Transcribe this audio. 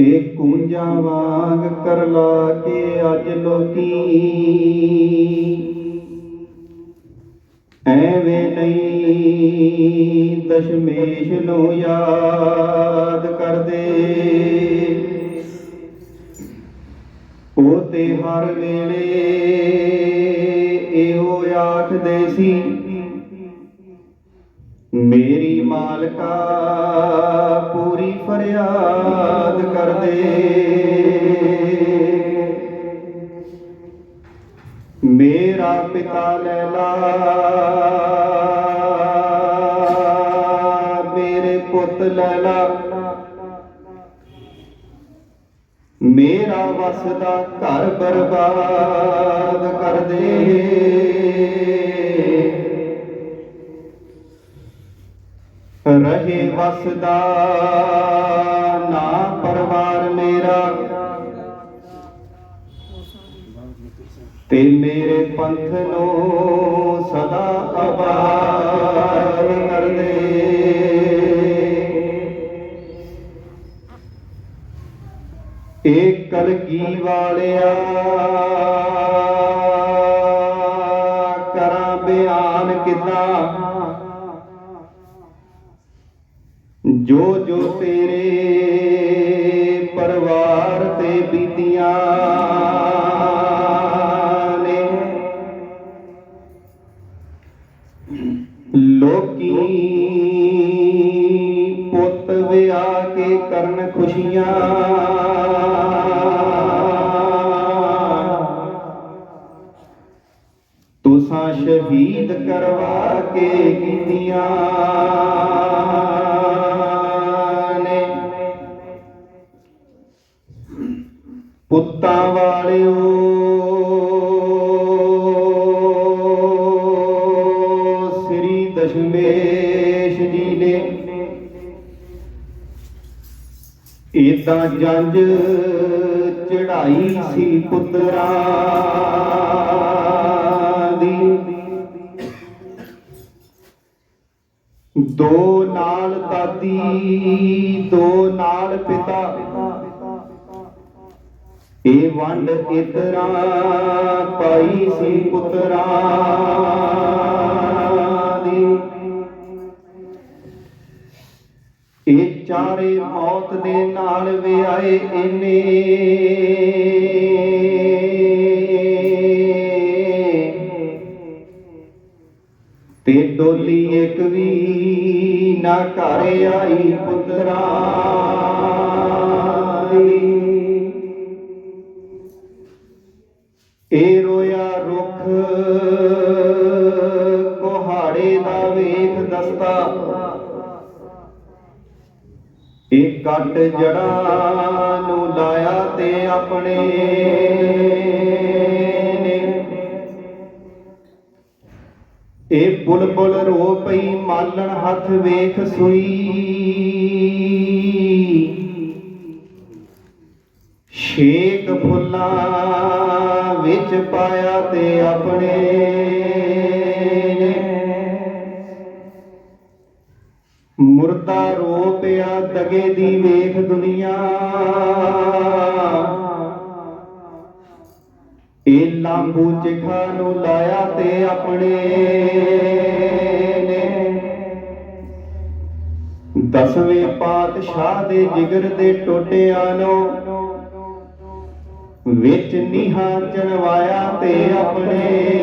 ਇਹ ਕੂੰਜਾਂ ਵਾਂਗ ਕਰਲਾ ਕੇ ਅੱਜ ਲੋਕੀ। ਐਵੇਂ ਨਹੀਂ ਦਸ਼ਮੇਸ਼ ਨੂੰ ਯਾਦ ਕਰਦੇ। ਉਹ ਤੇ ਹਰ ਵੇਲੇ ਮੇਰੀ ਮਾਲਕਾ ਪੂਰੀ ਫਰਿਆਦ ਕਰਦੇ ਮੇਰਾ ਪਿਤਾ ਲੈਲਾ, ਮੇਰੇ ਪੁੱਤ ਲੈਲਾ, ਮੇਰਾ ਵਸਦਾ ਘਰ ਬਰਬਾਦ ਕਰ ਦੇ। ਰਹੇ ਵਸਦਾ, ਨਾ ਪਰਿਵਾਰ ਮੇਰਾ। ਤੇ ਮੇਰੇ ਪੰਥ ਨੂੰ ਸਦਾ ਆਬਾਦ ਕਰ ਦੇ ਕਲਗੀ ਵਾਲਿਆ ਜੋ ਜੋ ਤੇਰੇ ਪਰਿਵਾਰ ਤੇ ਬੀਤੀਆਂ ਨੇ, ਲੋਕੀ ਪੁੱਤ ਵਿਆਹ ਕੇ ਕਰਨ ਖੁਸ਼ੀਆਂ, ਤੁਸਾਂ ਸ਼ਹੀਦ ਕਰਵਾ ਕੇ ਕੀਤੀਆਂ ਪੁੱਤਾਂ ਵਾਲਿਓ। ਸ੍ਰੀ ਦਸ਼ਮੇਸ਼ ਜੀ ਨੇ ਏਦਾਂ ਜੰਜ ਚੜਾਈ ਸੀ ਪੁੱਤਰਾਂ ਦੀ। ਦੋ ਨਾਲ ਦਾਦੀ, ਦੋ ਨਾਲ ਪਿਤਾ। ਇਹ ਵੰਡ ਇਤਰਾ ਪਾਈ ਸੀ ਪੁੱਤਰਾ ਦੀ। ਇਹ ਚਾਰੇ ਮੌਤ ਦੇ ਨਾਲ ਵਿਆਏ ਇਹਨੇ ਤੇ ਡੋਲੀ ਇੱਕ ਵੀ ਨਾ ਘਰ ਆਈ ਪੁੱਤਰਾ। ਕੋਹਾੜੇ ਦਾ ਵੇਖ ਦਸਤਾ। ਇਹ ਕੱਟ ਜੜਾਂ ਨੂੰ ਲਾਇਆ ਤੇ ਆਪਣੇ ਨੇ। ਇਹ ਬੁਲਬੁਲ ਰੋ ਪਈ, ਮਾਲਣ ਹੱਥ ਵੇਖ ਸੂਈ। ਛੇਕ ਫੁੱਲਾਂ ਵਿੱਚ ਪਾਇਆ ਤੇ ਆਪਣੇ ਮੁਰਦਾ ਰੋ ਪਿਆ ਦਗੇ ਦੀ ਵੇਖ ਦੁਨੀਆ। ਇਹ ਲਾਂਬੂ ਚਿਖਾ ਨੂੰ ਲਾਇਆ ਤੇ ਆਪਣੇ ਦਸਵੇਂ ਪਾਤਸ਼ਾਹ ਦੇ ਜਿਗਰ ਦੇ ਟੋਟਿਆਂ ਨੂੰ ਵਿੱਚ ਨੀਹਾਂ ਚਣਵਾਇਆ ਤੇ ਆਪਣੇ